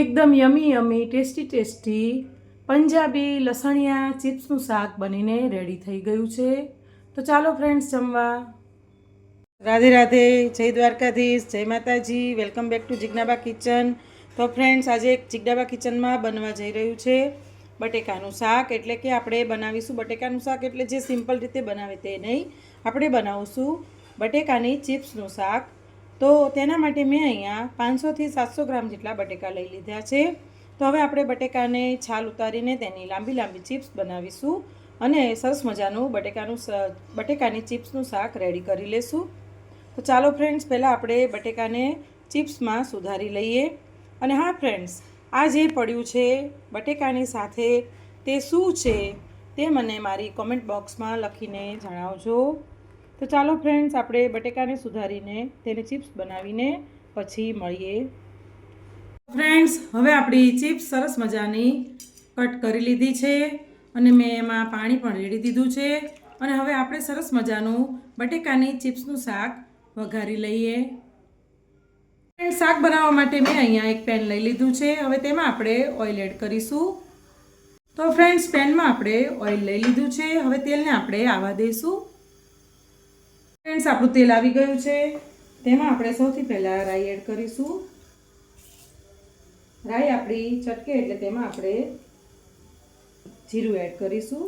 એકદમ yummy yummy tasty tasty Punjabi લસણિયા ચિપ્સનું શાક બનીને રેડી થઈ ગયું છે. તો ચાલો ફ્રેન્ડ્સ જમવા. રાધે રાધે, જય દ્વારકાધીશ, જય માતાજી welcome back to Jignaba kitchen તો ફ્રેન્ડ્સ આજે એક જિજ્ઞાબા કિચનમાં બનવા જઈ રહ્યું છે બટેકાનું શાક. એટલે કે આપણે બનાવીશું બટેકાનું શાક, એટલે જે સિમ્પલ રીતે બનાવે તે નહીં, આપણે બનાવીશું બટેકાની ચિપ્સનું શાક. તો તેના માટે મેં અહીંયા પાંચસોથી સાતસો ગ્રામ જેટલા બટેકા લઈ લીધા છે. તો હવે આપણે બટેકાને છાલ ઉતારીને તેની લાંબી લાંબી ચિપ્સ બનાવીશું અને સરસ મજાનું બટેકાનું બટેકાની ચિપ્સનું શાક રેડી કરી લેશું. તો ચાલો ફ્રેન્ડ્સ, પહેલાં આપણે બટેકાને ચિપ્સમાં સુધારી લઈએ. અને હા ફ્રેન્ડ્સ, આ જે પડ્યું છે બટેકાની સાથે તે શું છે તે મને મારી કોમેન્ટ બોક્સમાં લખીને જણાવજો. તો ચાલો ફ્રેન્ડ્સ, આપણે બટેકાને સુધારીને તેને ચિપ્સ બનાવીને પછી મળીએ. ફ્રેન્ડ્સ, હવે આપણી ચિપ્સ સરસ મજાની કટ કરી લીધી છે અને મેં એમાં પાણી પણ રેડી દીધું છે. અને હવે આપણે સરસ મજાનું બટેકાની ચિપ્સનું શાક વઘારી લઈએ. ફ્રેન્ડ શાક બનાવવા માટે મેં અહીંયા એક પેન લઈ લીધું છે. હવે તેમાં આપણે ઓઇલ એડ કરીશું. તો ફ્રેન્ડ્સ, પેનમાં આપણે ઓઇલ લઈ લીધું છે. હવે તેલને આપણે આવા દઈશું. ફ્રેન્ડ્સ આપણું તેલ આવી ગયું છે. તેમાં આપણે સૌથી પહેલાં રાઈ એડ કરીશું. રાઈ આપણી ચટકે એટલે તેમાં આપણે જીરું એડ કરીશું.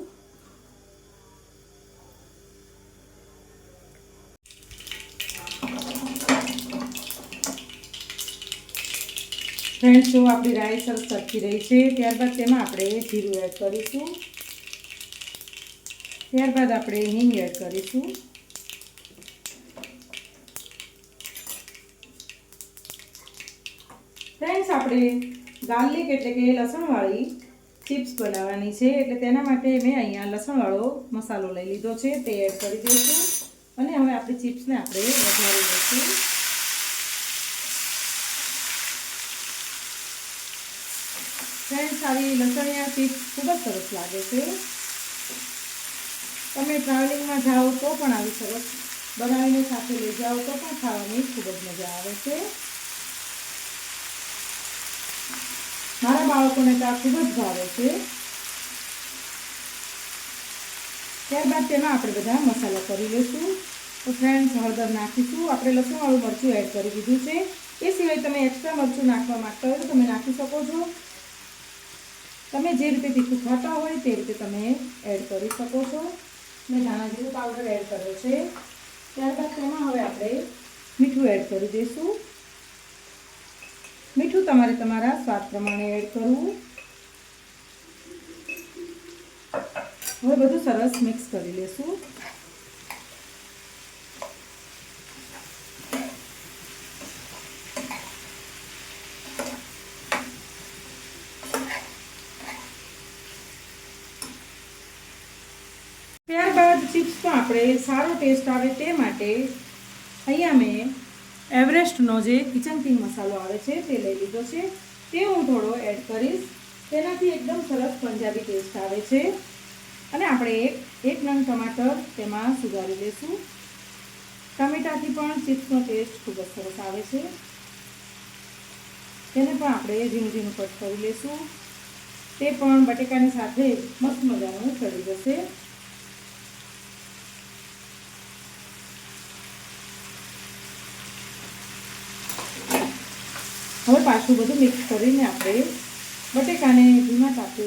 ફ્રેન્ડ્સ જો આપણી રાઈ સરસ સરખી રહી છે, ત્યારબાદ તેમાં આપણે જીરું એડ કરીશું. ત્યારબાદ આપણે હિંગ એડ કરીશું. ફ્રેન્ડ્સ આપણે ગાર્લિક એટલે કે લસણવાળી ચિપ્સ બનાવવાની છે. એટલે તેના માટે મેં અહીંયા લસણવાળો મસાલો લઈ લીધો છે. તે એડ કરી દઈશું. અને હવે આપણી ચિપ્સને આપણે વધારી દઈશું. ફ્રેન્ડ્સ આવી લસણિયા ચિપ્સ ખૂબ જ સરસ લાગે છે. તમે ટ્રાવેલિંગમાં જાઓ તો પણ આવી સરસ બનાવીને સાથે લઈ જાઓ તો પણ ખાવાની ખૂબ જ મજા આવે છે. મારા બાળકોને તો આ ખૂબ જ ભાવે છે. ત્યારબાદ તેમાં આપણે બધા મસાલા કરી લઈશું. તો ફ્રેન્ડ્સ હળદર નાખીશું. આપણે લસણવાળું મરચું એડ કરી દીધું છે. એ સિવાય તમે એક્સ્ટ્રા મરચું નાખવા માગતા હોય તો તમે નાખી શકો છો. તમે જે રીતે તીખું ખાતા હોય તે રીતે તમે એડ કરી શકો છો. મેં ધાણા જીરું પાવડર એડ કર્યો છે. ત્યારબાદ તેમાં હવે આપણે મીઠું એડ કરી દઈશું. મીઠું તમારે તમારા સ્વાદ પ્રમાણે એડ કરવું. હવે બધું સરસ મિક્સ કરી લેશું. ત્યારબાદ ચિપ્સમાં આપણે સારો ટેસ્ટ આવે તે માટે અહીંયા મેં એવરેસ્ટનો જે કિચન કિંગ મસાલો આવે છે, તે લઈ લીધો છે. તે હું થોડો એડ કરીશ. તેનાથી એકદમ સરસ પંજાબી ટેસ્ટ આવે છે. અને આપણે એક એક નંગ ટમાટર તેમાં સુધારી લઈશું ટામેટાથી પણ ચિપ્સનો ટેસ્ટ ખૂબ જ સરસ આવે છે. તેને પણ આપણે ઝીણું ઝીણું કટ કરી લઈશું તે પણ બટેકાની સાથે મસ્ત મજાનું ચડી જશે. હવે પાછું બધું મિક્સ કરીને આપણે બટેકાને ધીમા તાપે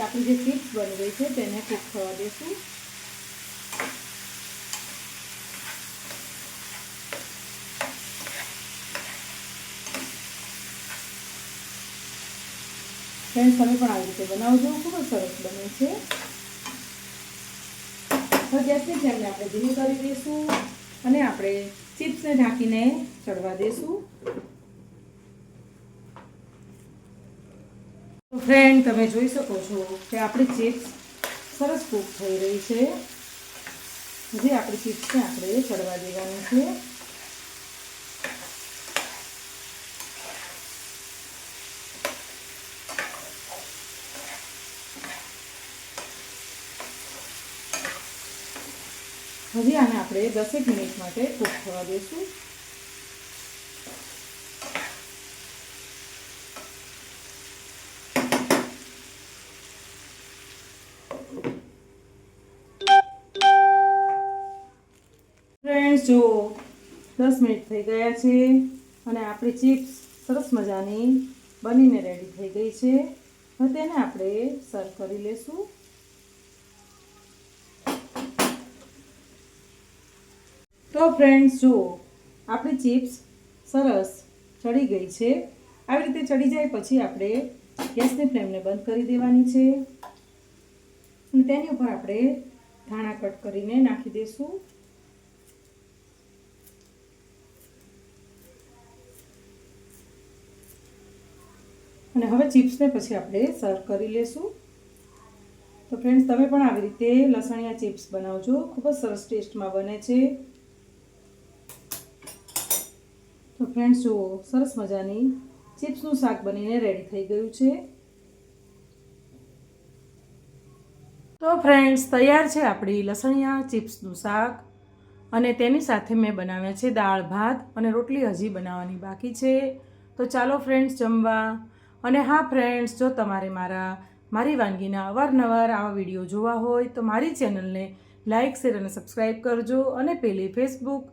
આપણી જે ચિપ્સ બની ગઈ છે તેને કૂક થવા દઈશું ફ્રેન્ડ્સ, તમે પણ આવી રીતે બનાવજો, ખૂબ જ સરસ બને છે. હવે ગેસની ફ્લેમને આપણે ધીમી કરી દઈશું અને આપણે ચિપ્સને ઢાંકીને ચડવા દઈશું ફ્રેન્ડ તમે જોઈ શકો છો કે આપણી ચિપ્સ સરસ કૂક થઈ રહી છે. હજી આપણી ચિપ્સને આપણે ચડવા દેવાની છે. હજી આને આપણે દસેક મિનિટ માટે કૂક થવા દઈશું ફ્રેન્ડ્સ જુઓ, દસ મિનિટ થઈ ગયા છે અને આપણી ચિપ્સ સરસ મજાની બનીને રેડી થઈ ગઈ છે. તેને આપણે સર્વ કરી લેશું. તો ફ્રેન્ડ્સ જુઓ, આપણી ચિપ્સ સરસ ચડી ગઈ છે. આવી રીતે ચડી જાય પછી આપણે ગેસની ફ્લેમને બંધ કરી દેવાની છે. અને તેની ઉપર આપણે ધાણા કટ કરીને નાખી દઈશું અને હવે ચિપ્સને પછી આપણે સર્વ કરી લેશું. તો ફ્રેન્ડ્સ તમે પણ આવી રીતે લસણિયા ચિપ્સ બનાવજો. ખૂબ જ સરસ ટેસ્ટમાં બને છે. તો ફ્રેન્ડ્સ જુઓ, સરસ મજાની ચિપ્સનું શાક બનીને રેડી થઈ ગયું છે. તો ફ્રેન્ડ્સ તૈયાર છે આપણી લસણિયા ચિપ્સનું શાક. અને તેની સાથે મેં બનાવ્યા છે દાળ ભાત અને રોટલી હજી બનાવવાની બાકી છે. તો ચાલો ફ્રેન્ડ્સ જમવા અને હા ફ્રેન્ડ્સ જો તમારે મારા, મારી વાનગીના અવારનવાર આવા વીડિયો જોવા હોય, તો મારી ચેનલને લાઇક શેર અને સબસ્ક્રાઈબ કરજો અને પેલી ફેસબુક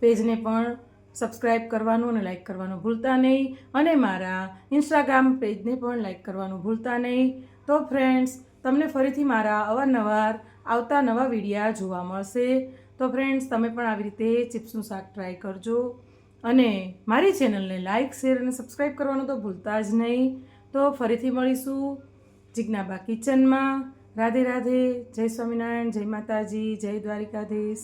પેજને પણ સબસ્ક્રાઈબ કરવાનું અને લાઇક કરવાનું ભૂલતા નહીં. અને મારા ઇન્સ્ટાગ્રામ પેજને પણ લાઇક કરવાનું ભૂલતા નહીં. તો ફ્રેન્ડ્સ તમને ફરીથી મારા અવારનવાર આવતા નવા વિડીયા જોવા મળશે. તો ફ્રેન્ડ્સ તમે પણ આવી રીતે ચિપ્સનું શાક ટ્રાય કરજો. અને મારી ચેનલને લાઇક શેર અને સબસ્ક્રાઈબ કરવાનું તો ભૂલતા જ નહીં. તો ફરીથી મળીશું જિજ્ઞાબા કિચનમાં. રાધે રાધે. જય સ્વામિનારાયણ, જય માતાજી, જય દ્વારિકાધીશ.